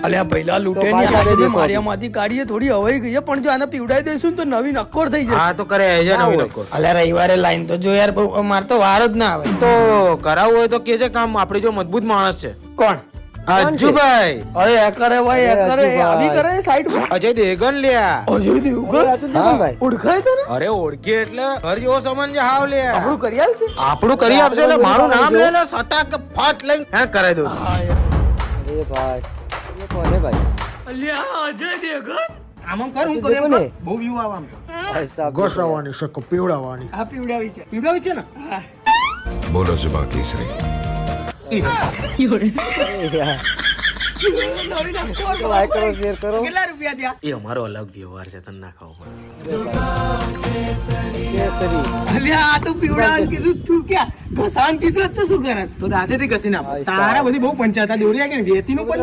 અલ્યા પહેલા તો લૂંટે ની આજે. મારિયામાંથી કાઢીએ થોડી હવાઈ ગઈ પણ જો આને પીવડાવી દઈશું તો નવી નક્કોર થઈ જશે. હા તો કરે છે નવી નક્કોર અલ્યા રવિવારે લાઈન તો જો યાર માર તો વાર જ ના આવે. તો કરાવવું હોય તો કે છે કામ આપણે જો મજબૂત માણસ છે? કોણ? અજુભાઈ અરે એ કરે ભાઈ એ કરે એ આવી કરે સાઈડ અજય દેગન લ્યા. અજય દેવગનભાઈ. ઓળખાય તને? અરે ઓળખી એટલે ઘર જેવો છે હાવ લે આપણું કરી આલશે આપણું કરી આપશે એટલે મારું નામ લે લે સટાક ફાટ લઈને. હે કરાઈ દઉં. અરે ભાઈ. કોને ભાઈ? અલ્યા અજય દેવગણ આમ કર હું કરું, એમ કર. બહુ વ્યૂ આવે આમ તો. ભાઈ સાહેબ. ઘસાવાની શકો પીવડાવવાની. આ પીવડાવી છે. પીવડાવી છે ને? બોલો જુબા કેસરી. એ. અમારો અલગ વ્યવહાર છે તને ના ખાવ આ તો પીવડાવવાનું કીધું તું ક્યાં? ઘસાણ કીધું હોત તો શું કરે તો દાંતેથી ઘસી નાખ તારા બધી બહુ પંચાયત દોરી કે વેતી નું પણ